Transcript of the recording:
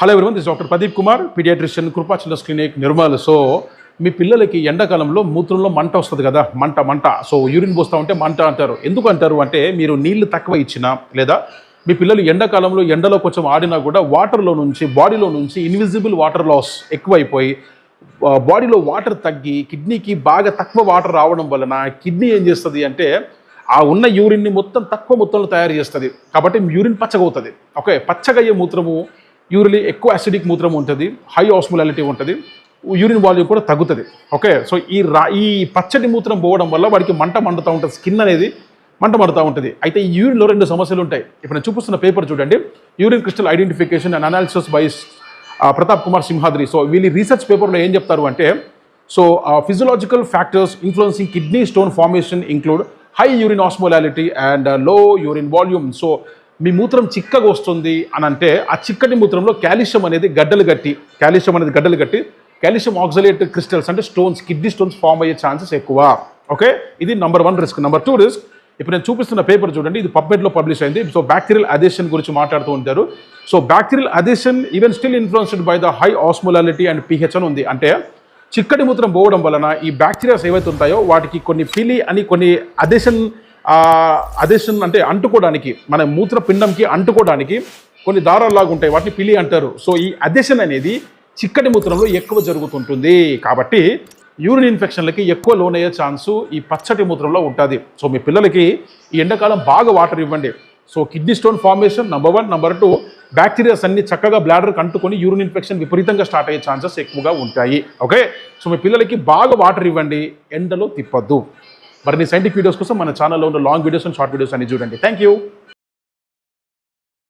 Hello everyone this doctor Pradeep Kumar paediatrician Kripa children's clinic Nirmal so మీ పిల్లలకి ఎండాకాలంలో మూత్రంలో మంట వస్తుంది కదా మంట మంట. సో యూరిన్ పోస్తూ ఉంటే మంట అంటారు. ఎందుకు అంటారు అంటే మీరు నీళ్ళు తక్కువ ఇచ్చినా లేదా మీ పిల్లలు ఎండాకాలంలో ఎండలో కొంచెం ఆడినా కూడా వాటర్లో నుంచి బాడీలో నుంచి ఇన్విజిబుల్ వాటర్ లాస్ ఎక్కువైపోయి బాడీలో వాటర్ తగ్గి కిడ్నీకి బాగా తక్కువ వాటర్ రావడం వలన కిడ్నీ ఏం చేస్తుంది అంటే ఆ ఉన్న యూరిన్ని మొత్తం తక్కువ మొత్తంలో తయారు చేస్తుంది. కాబట్టి యూరిన్ పచ్చగవుతుంది. ఓకే పచ్చగయ్యే మూత్రము యూరిన్ ఎక్కువ అసిడిక్ మూత్రం ఉంటుంది హై ఆస్మోలాలిటీ ఉంటుంది యూరిన్ వాల్యూమ్ కూడా తగ్గుతుంది. ఓకే సో ఈ రా ఈ పచ్చడి మూత్రం పోవడం వల్ల వాడికి మంట మండుతూ ఉంటుంది స్కిన్ అనేది మంట మండుతూ ఉంటుంది. అయితే ఈ యూరిన్లో రెండు సమస్యలు ఉంటాయి. ఇప్పుడు నేను చూపిస్తున్న పేపర్ చూడండి. Urine crystal identification and analysis by Pratap Kumar Simhadri. So వీళ్ళు రీసెర్చ్ పేపర్లో ఏం చెప్తారు అంటే so physiological factors influencing kidney stone formation include high urine osmolality and low urine volume so మీ మూత్రం చిక్కగా వస్తుంది అని అంటే ఆ చిక్కటి మూత్రంలో కాల్షియం అనేది గడ్డలు గట్టి కాల్షియం అనేది గడ్డలు గట్టి కాల్షియం ఆక్సలేట్ క్రిస్టల్స్ అంటే స్టోన్స్ కిడ్నీ స్టోన్స్ ఫామ్ అయ్యే ఛాన్సెస్ ఎక్కువ. ఓకే? ఇది number one risk number two risk ఇప్పుడు నేను చూపిస్తున్న పేపర్ చూడండి ఇది పబ్బెట్లో పబ్లిష్ అయింది. సో బ్యాక్టీరియల్ అదేషన్ గురించి మాట్లాడుతూ ఉంటారు. So bacterial adhesion even still influenced by the high osmolality and pH అని ఉంది. అంటే చిక్కటి మూత్రం పోవడం వలన ఈ బ్యాక్టీరియాస్ ఏవైతే ఉంటాయో వాటికి కొన్ని పిలి అని కొన్ని అదేషన్ అదేషన్ అంటే అంటుకోవడానికి మన మూత్రపిండంకి అంటుకోవడానికి కొన్ని దారాల్లాగా ఉంటాయి. వాటిని పిలి అంటారు. సో ఈ అదేషన్ అనేది చిక్కటి మూత్రంలో ఎక్కువ జరుగుతుంటుంది. కాబట్టి యూరిన్ ఇన్ఫెక్షన్లకి ఎక్కువ లోనయ్యే ఛాన్సు ఈ పచ్చటి మూత్రంలో ఉంటుంది. సో మీ పిల్లలకి ఈ ఎండాకాలం బాగా వాటర్ ఇవ్వండి. So kidney stone formation number one number two bacterias అన్ని చక్కగా బ్లాడర్కి అంటుకొని యూరిన్ ఇన్ఫెక్షన్ విపరీతంగా స్టార్ట్ అయ్యే ఛాన్సెస్ ఎక్కువగా ఉంటాయి. ఓకే సో మీ పిల్లలకి బాగా వాటర్ ఇవ్వండి. ఎండలో తిప్పద్దు. మరిన్ని సైంటిఫిక్ వీడియోస్ కోసం మన ఛానల్లో ఉన్న long videos and short videos అన్ని చూడండి. Thank you